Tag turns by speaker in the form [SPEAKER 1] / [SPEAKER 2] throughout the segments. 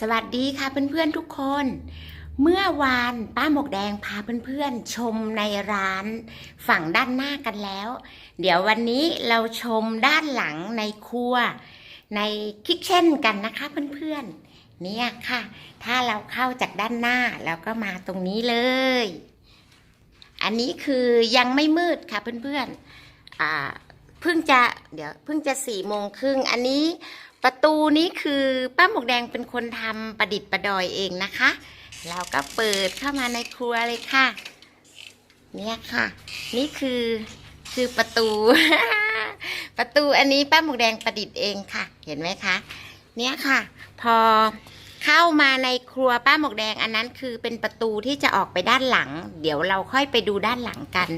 [SPEAKER 1] สวัสดีค่ะเพื่อนๆทุกคน เมื่อวานป้าหมกแดงพาเพื่อนๆชมในร้านฝั่งด้านหน้ากันแล้ว เดี๋ยววันนี้เราชมด้านหลังในครัว ในคิทเช่นกันนะคะเพื่อนๆเนี่ยค่ะ ถ้าเราเข้าจากด้านหน้าเราก็มาตรงนี้เลย อันนี้คือยังไม่มืดค่ะเพื่อนๆอ่าเพิ่งจะเดี๋ยวเพิ่งจะสี่โมงครึ่งอันนี้ ประตูนี้คือป้าหมวกแดงเป็นคนทำประดิษฐ์ประดอยเองนะคะเราก็เปิดเข้ามาในครัวเลยค่ะ เนี่ยค่ะ นี่คือคือประตู ประตูอันนี้ป้าหมวกแดงประดิษฐ์เองค่ะ เห็นไหมคะ เนี่ยค่ะ พอเข้ามาในครัวป้าหมวกแดงอันนั้นคือเป็นประตูที่จะออกไปด้านหลัง เดี๋ยวเราค่อยไปดูด้านหลังกัน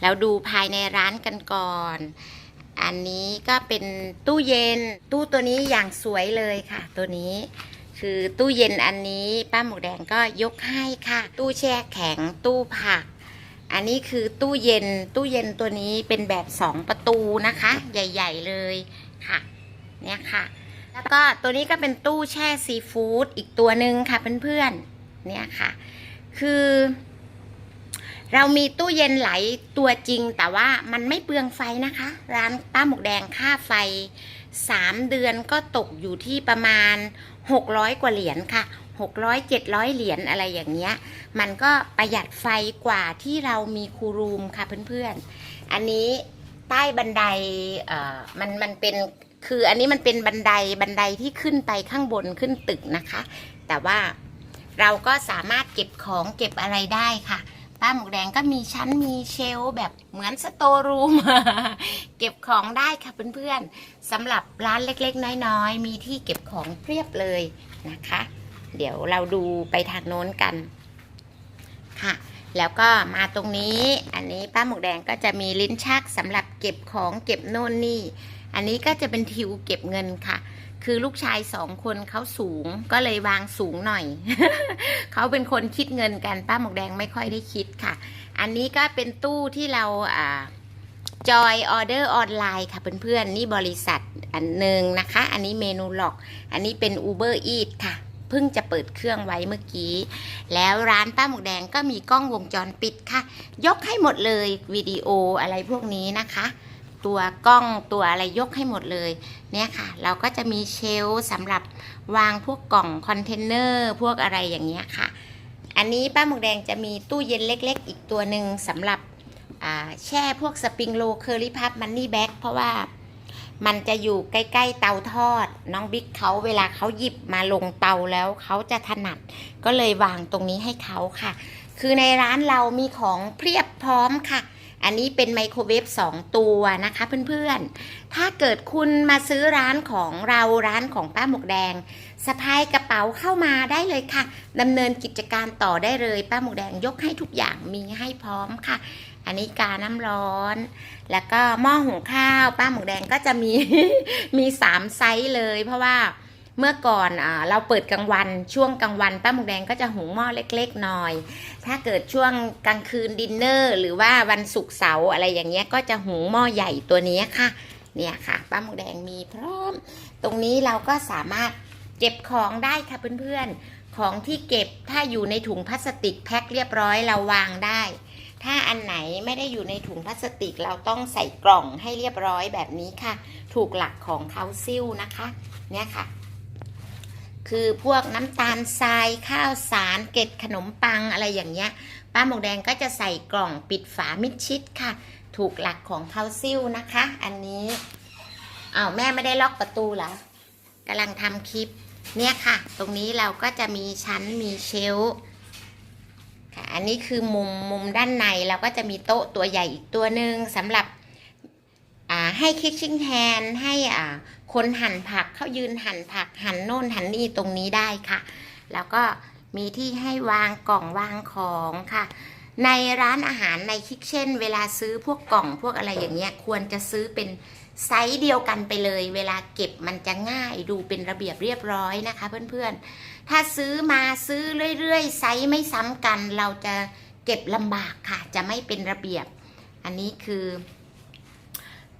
[SPEAKER 1] แล้วดูภายในร้านกันก่อน อันนี้ก็เป็นตู้เย็น ตู้ตัวนี้อย่างสวยเลยค่ะ ตัวนี้ คือตู้เย็นอันนี้ป้าหมวกแดงก็ยกให้ค่ะ ตู้แช่แข็งตู้ผัก อันนี้คือตู้เย็น ตู้เย็นตัวนี้เป็นแบบสองประตูนะคะ ใหญ่ ๆเลยค่ะ เนี่ยค่ะ แล้วก็ตัวนี้ก็เป็นตู้แช่ซีฟู้ดอีกตัวหนึ่งค่ะเพื่อนๆ เนี่ยค่ะ คือ เรามีตู้เย็นไหลตัวจริง แต่ว่ามันไม่เปลืองไฟนะคะ ร้านป้าหมกแดงค่าไฟ 3 เดือนก็ตกอยู่ที่ประมาณ 600 กว่าเหรียญค่ะ 600 700 เหรียญอะไรอย่างเงี้ย มันก็ประหยัดไฟกว่าที่เรามีคูรูมค่ะเพื่อนๆ อันนี้ใต้บันไดเอ่อมันมันเป็นคืออันนี้มันเป็นบันไดบันไดที่ขึ้นไปข้างบนขึ้นตึกนะคะ แต่ว่าเราก็สามารถเก็บของเก็บอะไรได้ค่ะ ป้าหมวกแดงก็มีชั้นมีเชลแบบเหมือนสโตร์รูม เก็บของได้ค่ะเพื่อนๆสำหรับร้านเล็กๆ น้อยๆ มีที่เก็บของเพียบเลยนะคะ เดี๋ยวเราดูไปทางโน้นกันค่ะ แล้วก็มาตรงนี้ อันนี้ป้าหมวกแดงก็จะมีลิ้นชักสำหรับเก็บของเก็บโน่นนี่ อันนี้ก็จะเป็นทิวเก็บเงินค่ะ คือลูกชายสองคนเขาสูงก็เลยวางสูงหน่อย เขาเป็นคนคิดเงินกันป้าหมวกแดงไม่ค่อยได้คิดค่ะ อันนี้ก็เป็นตู้ที่เราอ่าจอยออเดอร์ออนไลน์ค่ะเพื่อนๆ นี่บริษัทอันหนึ่งนะคะ อันนี้เมนูหลอก อันนี้เป็น Uber Eat ค่ะ เพิ่งจะเปิดเครื่องไว้เมื่อกี้ แล้วร้านป้าหมวกแดงก็มีกล้องวงจรปิดค่ะ ยกให้หมดเลยวิดีโออะไรพวกนี้นะคะ ตัวกล้องตัวอะไรยกให้หมดเลยเนี่ยค่ะ เราก็จะมีเชลสำหรับวางพวกกล่องคอนเทนเนอร์พวกอะไรอย่างเงี้ยค่ะ อันนี้ป้าหมกแดงจะมีตู้เย็นเล็ก ๆ อีกตัวหนึ่งสำหรับแช่พวกสปริงโลเคอรี่พับมันนี่แบ็กเพราะว่ามันจะอยู่ใกล้ ๆ เตาทอด น้องบิ๊กเขาเวลาเขาหยิบมาลงเตาแล้วเขาจะถนัด ก็เลยวางตรงนี้ให้เขาค่ะ คือในร้านเรามีของเพียบพร้อมค่ะ อันนี้เป็นไมโครเวฟ2 ตัวนะคะเพื่อนๆ ถ้าเกิดคุณมาซื้อร้านของเราร้านของป้าหมวกแดงสะพายกระเป๋าเข้ามาได้เลยค่ะดำเนินกิจการต่อได้เลย ป้าหมวกแดงยกให้ทุกอย่างมีให้พร้อมค่ะ อันนี้กาน้ำร้อน แล้วก็หม้อหุงข้าว ป้าหมวกแดงก็จะมีมีสามไซส์เลย เพราะว่า เมื่อก่อนอเราเปิดกลางวันช่วงกลางวันป้าหมวกแดงก็จะหุงหม้อเล็กๆหน่อย ถ้าเกิดช่วงกลางคืนดินเนอร์ หรือว่าวันศุกร์เสาร์อะไรอย่างเงี้ยก็จะหุงหม้อใหญ่ตัวนี้ค่ะ เนี่ยค่ะ ป้าหมูแดงมีพร้อม ตรงนี้เราก็สามารถเก็บของได้ค่ะเพื่อนๆ ของที่เก็บถ้าอยู่ในถุงพลาสติกแพ็คเรียบร้อยเราวางได้ ถ้าอันไหนไม่ได้อยู่ในถุงพลาสติกเราต้องใส่กล่องให้เรียบร้อยแบบนี้ค่ะ ถูกหลักของเขาซิ่วนะคะ เนี่ยค่ะ คือพวกน้ำตาลทรายข้าวสารเกล็ดขนมปังอะไรอย่างเงี้ย ป้าหมวกแดงก็จะใส่กล่องปิดฝามิดชิดค่ะ ถูกหลักของเขาซิ่วนะคะ อันนี้อ้าวแม่ไม่ได้ล็อกประตูเหรอกำลังทำคลิปเนี่ยค่ะ ตรงนี้เราก็จะมีชั้นมีเชลค่ะ อันนี้คือมุมมุมด้านในเราก็จะมีโต๊ะตัวใหญ่อีกตัวหนึ่งสำหรับ ให้คิ t ชิ n งแ a นให้คนหั่นผักเขายืนหั่นผักหั่นโน่นหั่นนี่ตรงนี้ได้ค่ะ แล้วก็มีที่ให้วางกล่องวางของค่ะ ในร้านอาหารในคิกเช่น เวลาซื้อพวกกล่องพวกอะไรอย่างเงี้ยควรจะซื้อเป็นไซส์เดียวกันไปเลย เวลาเก็บมันจะง่ายดูเป็นระเบียบเรียบร้อยนะคะ เพื่อนๆ ถ้าซื้อมาซื้อเรื่อยๆไซส์ไม่ซ้ำกัน เราจะเก็บลำบากค่ะ จะไม่เป็นระเบียบ อันนี้คือ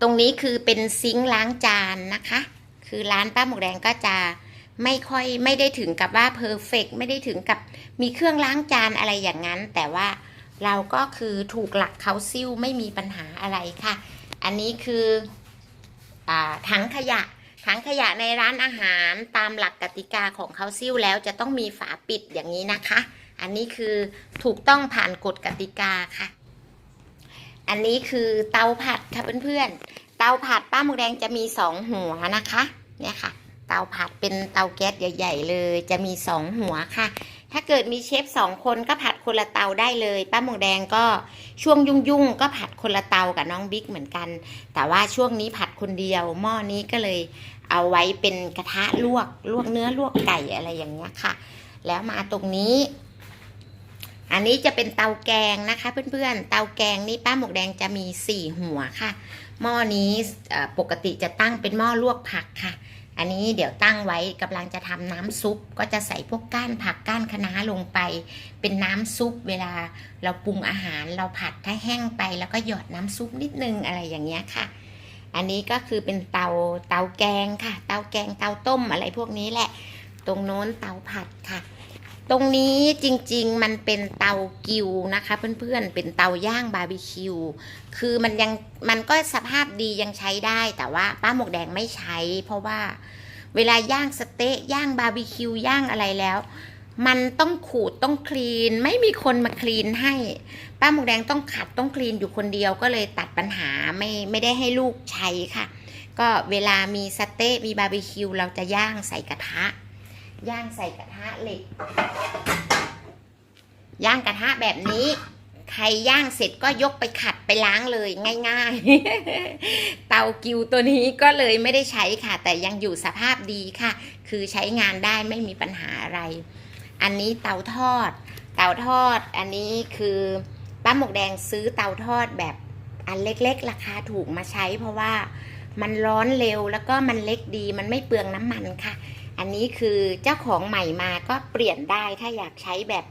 [SPEAKER 1] ตรงนี้คือเป็นซิงค์ล้างจานนะคะ คือร้านป้าหมวกแดงก็จะไม่ค่อยไม่ได้ถึงกับว่าเพอร์เฟกไม่ได้ถึงกับมีเครื่องล้างจานอะไรอย่างนั้น แต่ว่าเราก็คือถูกหลักเขาซิ่วไม่มีปัญหาอะไรค่ะ อันนี้คืออถังขยะถังขยะในร้านอาหารตามหลักกติกาของเขาซิ่วแล้วจะต้องมีฝาปิดอย่างนี้นะคะ อันนี้คือถูกต้องผ่านกฎกติกาค่ะ อันนี้คือเตาผัดค่ะเพื่อนๆ เตาผัดป้าหมูแดงจะมีสองหัวนะคะ เนี่ยค่ะ เตาผัดเป็นเตาแก๊สใหญ่ๆเลย จะมีสองหัวค่ะ ถ้าเกิดมีเชฟสองคนก็ผัดคนละเตาได้เลย ป้าหมูแดงก็ช่วงยุ่งๆก็ผัดคนละเตากับน้องบิ๊กเหมือนกัน แต่ว่าช่วงนี้ผัดคนเดียว หม้อนี้ก็เลยเอาไว้เป็นกระทะลวกลวกเนื้อลวกไก่อะไรอย่างเงี้ยค่ะ แล้วมาตรงนี้ อันนี้จะเป็นเตาแกงนะคะ เพื่อนๆ เตาแกงนี่ป้าหมวกแดงจะมีสี่หัวค่ะ หม้อนี้ปกติจะตั้งเป็นหม้อลวกผักค่ะ อันนี้เดี๋ยวตั้งไว้กำลังจะทำน้ำซุป ก็จะใส่พวกก้านผักก้านคะน้าลงไป เป็นน้ำซุป เวลาเราปรุงอาหารเราผัดถ้าแห้งไป แล้วก็หยอดน้ำซุปนิดนึงอะไรอย่างเงี้ยค่ะ อันนี้ก็คือเป็นเตาเตาแกงค่ะ เตาแกงเตาต้มอะไรพวกนี้แหละ ตรงโน้นเตาผัดค่ะ ตรงนี้จริงๆมันเป็นเตากิวนะคะ เพื่อนๆเป็นเตาย่างบาร์บีคิวคือมันยังมันก็สภาพดียังใช้ได้แต่ว่าป้าหมวกแดงไม่ใช้ เพราะว่าเวลาย่างสเต๊ะย่างบาร์บีคิวย่างอะไรแล้ว มันต้องขูดต้องคลีน ไม่มีคนมาคลีนให้ ป้าหมวกแดงต้องขัดต้องคลีนอยู่คนเดียวก็เลยตัดปัญหาไม่ไม่ได้ให้ลูกใช้ค่ะ ก็เวลามีสเต๊ะมีบาร์บีคิวเราจะย่างใส่กระทะ ย่างใส่กระทะเหล็ก ย่างกระทะแบบนี้ ใครย่างเสร็จก็ยกไปขัดไปล้างเลยง่าย ๆ เตากิวตัวนี้ก็เลยไม่ได้ใช้ค่ะ แต่ยังอยู่สภาพดีค่ะ คือใช้งานได้ไม่มีปัญหาอะไร อันนี้เตาทอด เตาทอด อันนี้คือป้าหมกแดงซื้อเตาทอดแบบอันเล็กๆ ราคาถูกมาใช้เพราะว่ามันร้อนเร็วแล้วก็มันเล็กดีมันไม่เปลืองน้ำมันค่ะ อันนี้คือเจ้าของใหม่มาก็เปลี่ยนได้ถ้าอยากใช้แบบ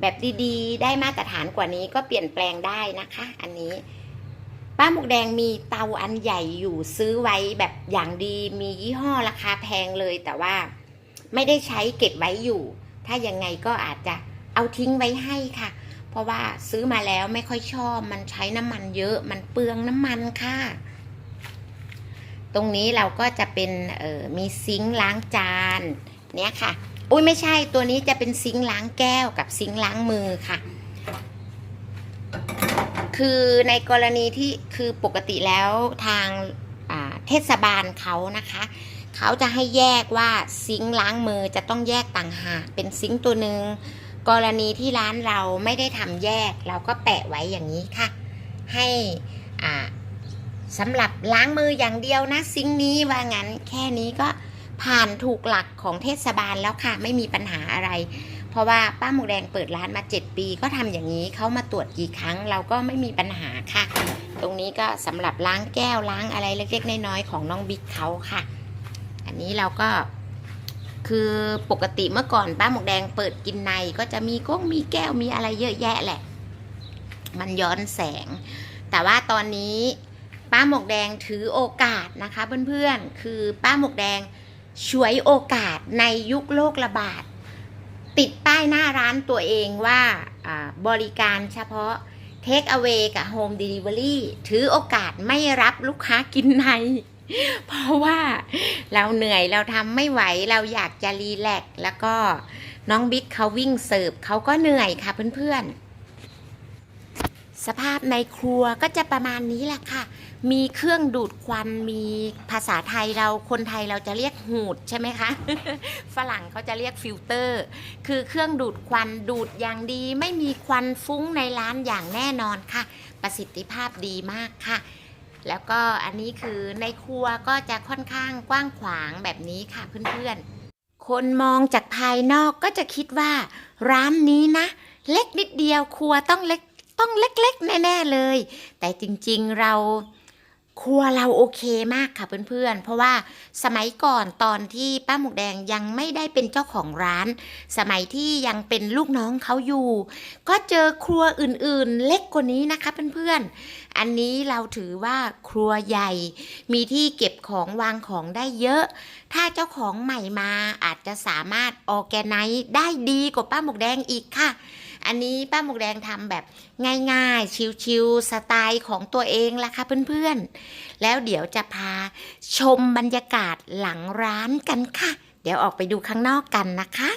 [SPEAKER 1] แบบดีๆ ได้มาตรฐานกว่านี้ก็เปลี่ยนแปลงได้นะคะ อันนี้ ป้าหมกแดงมีเตาอันใหญ่อยู่ซื้อไว้แบบอย่างดีมียี่ห้อราคาแพงเลย แต่ว่าไม่ได้ใช้เก็บไว้อยู่ ถ้ายังไงก็อาจจะเอาทิ้งไว้ให้ค่ะ เพราะว่าซื้อมาแล้วไม่ค่อยชอบ มันใช้น้ำมันเยอะ มันเปลืองน้ำมันค่ะ ตรงนี้เราก็จะเป็นมีซิงค์ล้างจานเนี่ยค่ะ อุ้ยไม่ใช่ตัวนี้จะเป็นซิงค์ล้างแก้วกับซิงค์ล้างมือค่ะ คือในกรณีที่คือปกติแล้วทางเทศบาลเขานะคะ เขาจะให้แยกว่าซิงค์ล้างมือจะต้องแยกต่างหากเป็นซิงค์ตัวหนึ่งกรณีที่ร้านเราไม่ได้ทำแยก เราก็แปะไว้อย่างนี้ค่ะ ให้อ่า สำหรับล้างมืออย่างเดียวนะ ซิงนี้ว่างั้นแค่นี้ก็ผ่านถูกหลักของเทศบาลแล้วค่ะ ไม่มีปัญหาอะไร เพราะว่าป้าหมูแดงเปิดร้านมา 7 ปีก็ทำอย่างนี้เขามาตรวจกี่ครั้งเราก็ไม่มีปัญหาค่ะ ตรงนี้ก็สำหรับล้างแก้วล้างอะไรเล็กๆน้อยๆของน้องบิ๊กเขาค่ะ อันนี้เราก็คือปกติเมื่อก่อนป้าหมกแดงเปิดกินในก็จะมีก้งมีแก้วมีอะไรเยอะแยะแหละ มันย้อนแสง แต่ว่าตอนนี้ ป้าหมกแดงถือโอกาสนะคะเพื่อนๆ คือป้าหมกแดงช่วยโอกาสในยุคโรคระบาด ติดป้ายหน้าร้านตัวเองว่าบริการเฉพาะ Take away กับ Home Delivery ถือโอกาสไม่รับลูกค้ากินใน เพราะว่าเราเหนื่อยเราทำไม่ไหวเราอยากจะรีแลกซ์แล้วก็น้องบิ๊กเขาวิ่งเสิร์ฟเขาก็เหนื่อยค่ะเพื่อนๆ สภาพในครัวก็จะประมาณนี้แหละค่ะ มีเครื่องดูดควัน มีภาษาไทยเราคนไทยเราจะเรียกหูดใช่ไหมคะ ฝรั่งเขาจะเรียกฟิลเตอร์ คือเครื่องดูดควันดูดอย่างดี ไม่มีควันฟุ้งในร้านอย่างแน่นอนค่ะ ประสิทธิภาพดีมากค่ะ แล้วก็อันนี้คือในครัวก็จะค่อนข้างกว้างขวางแบบนี้ค่ะเพื่อนๆ คนมองจากภายนอกก็จะคิดว่า ร้านนี้นะเล็กนิดเดียวครัวต้องเล็ก ต้องเล็กๆ แน่ๆเลย แต่จริงๆเราครัวเราโอเคมากค่ะเพื่อนๆ เพราะว่าสมัยก่อนตอนที่ป้าหมวกแดงยังไม่ได้เป็นเจ้าของร้าน สมัยที่ยังเป็นลูกน้องเขาอยู่ ก็เจอครัวอื่นๆ เล็กกว่านี้นะคะเพื่อนๆ อันนี้เราถือว่าครัวใหญ่ มีที่เก็บของวางของได้เยอะ ถ้าเจ้าของใหม่มาอาจจะสามารถออแกไนซ์ได้ดีกว่าป้าหมวกแดงอีกค่ะ อันนี้ป้าหมกแดงทำแบบง่ายๆ ชิวๆสไตล์ของตัวเองละค่ะเพื่อนๆ แล้วเดี๋ยวจะพาชมบรรยากาศหลังร้านกันค่ะ เดี๋ยวออกไปดูข้างนอกกันนะคะ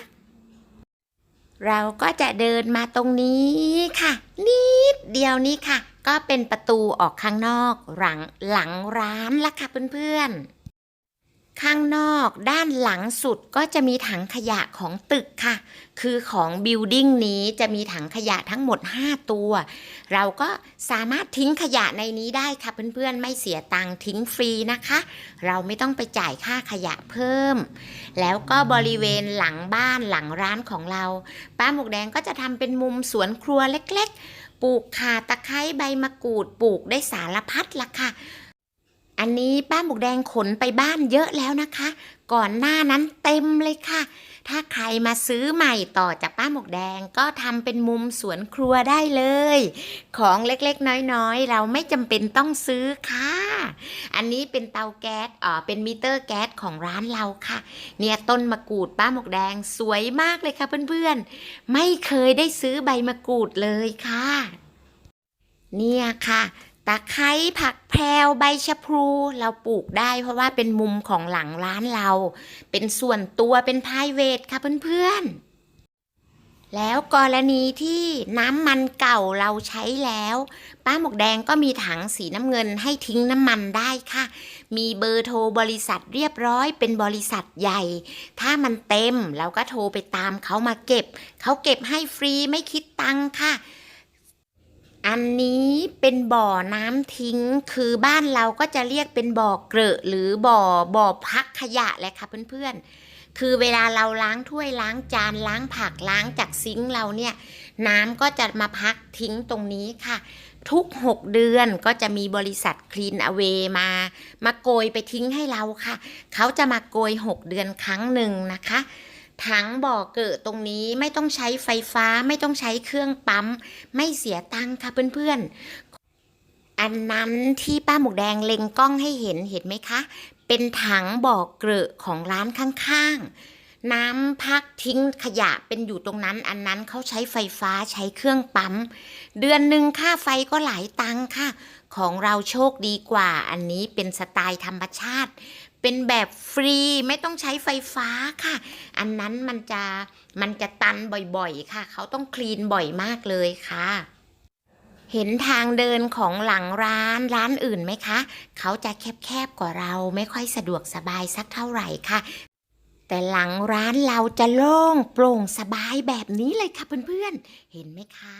[SPEAKER 1] เราก็จะเดินมาตรงนี้ค่ะ นิดเดียวนี้ค่ะ ก็เป็นประตูออกข้างนอกหลังหลังร้านละค่ะเพื่อนๆ ข้างนอกด้านหลังสุดก็จะมีถังขยะของตึกค่ะ คือของบิลดิ้งนี้จะมีถังขยะทั้งหมด 5 ตัว เราก็สามารถทิ้งขยะในนี้ได้ค่ะเพื่อนๆ ไม่เสียตังค์ทิ้งฟรีนะคะ เราไม่ต้องไปจ่ายค่าขยะเพิ่ม แล้วก็บริเวณหลังบ้านหลังร้านของเรา ป้าหมวกแดงก็จะทำเป็นมุมสวนครัวเล็กๆ ปลูกข่าตะไคร้ใบมะกรูดปลูกได้สารพัดละค่ะ อันนี้ป้าหมวกแดงขนไปบ้านเยอะแล้วนะคะ ก่อนหน้านั้นเต็มเลยค่ะ ถ้าใครมาซื้อใหม่ต่อจากป้าหมวกแดงก็ทำเป็นมุมสวนครัวได้เลย ของเล็กๆ น้อยๆ เราไม่จำเป็นต้องซื้อค่ะ อันนี้เป็นเตาแก๊สอ่าเป็นมิเตอร์แก๊สของร้านเราค่ะ เนี่ยต้นมะกรูดป้าหมวกแดงสวยมากเลยค่ะเพื่อนๆ ไม่เคยได้ซื้อใบมะกรูดเลยค่ะ เนี่ยค่ะ ตะไคร้ผักแพรวใบชะพลูเราปลูกได้ เพราะว่าเป็นมุมของหลังร้านเรา เป็นส่วนตัวเป็นพายเวทค่ะเพื่อนๆ แล้วกรณีที่น้ำมันเก่าเราใช้แล้ว ป้าหมกแดงก็มีถังสีน้ำเงินให้ทิ้งน้ำมันได้ค่ะ มีเบอร์โทรบริษัทเรียบร้อย เป็นบริษัทใหญ่ ถ้ามันเต็มเราก็โทรไปตามเขามาเก็บ เขาเก็บให้ฟรีไม่คิดตังค่ะ อันนี้เป็นบ่อน้ำทิ้งคือบ้านเราก็จะเรียกเป็นบ่อเกลอะหรือบ่อบ่อพักขยะแหละค่ะเพื่อนๆ คือเวลาเราล้างถ้วยล้างจานล้างผักล้างจากซิงค์เราเนี่ย น้ำก็จะมาพักทิ้งตรงนี้ค่ะ ทุก 6 เดือนก็จะมีบริษัทคลีนอเวมา มาโกยไปทิ้งให้เราค่ะ เขาจะมาโกย 6 เดือนครั้งหนึ่งนะคะ ถังบ่อเกิดตรงนี้ไม่ต้องใช้ไฟฟ้าไม่ต้องใช้เครื่องปั๊ม ไม่เสียตังค์ค่ะเพื่อนๆ อันนั้นที่ป้าหมูแดงเล็งกล้องให้เห็นเห็นไหมคะ เป็นถังบ่อเกลอของร้านข้างๆน้ำพักทิ้งขยะเป็นอยู่ตรงนั้น อันนั้นเขาใช้ไฟฟ้าใช้เครื่องปั๊ม เดือนหนึ่งค่าไฟก็หลายตังค่ะ ของเราโชคดีกว่า อันนี้เป็นสไตล์ธรรมชาติ เป็นแบบฟรีไม่ต้องใช้ไฟฟ้าค่ะ อันนั้นมันจะมันจะตันบ่อยๆค่ะ เขาต้องคลีนบ่อยมากเลยค่ะ เห็นทางเดินของหลังร้านร้านอื่นไหมคะ เขาจะแคบๆกว่าเราไม่ค่อยสะดวกสบายสักเท่าไหร่ค่ะแต่หลังร้านเราจะโล่งโปร่งสบายแบบนี้เลยค่ะเพื่อนๆ เห็นไหมคะ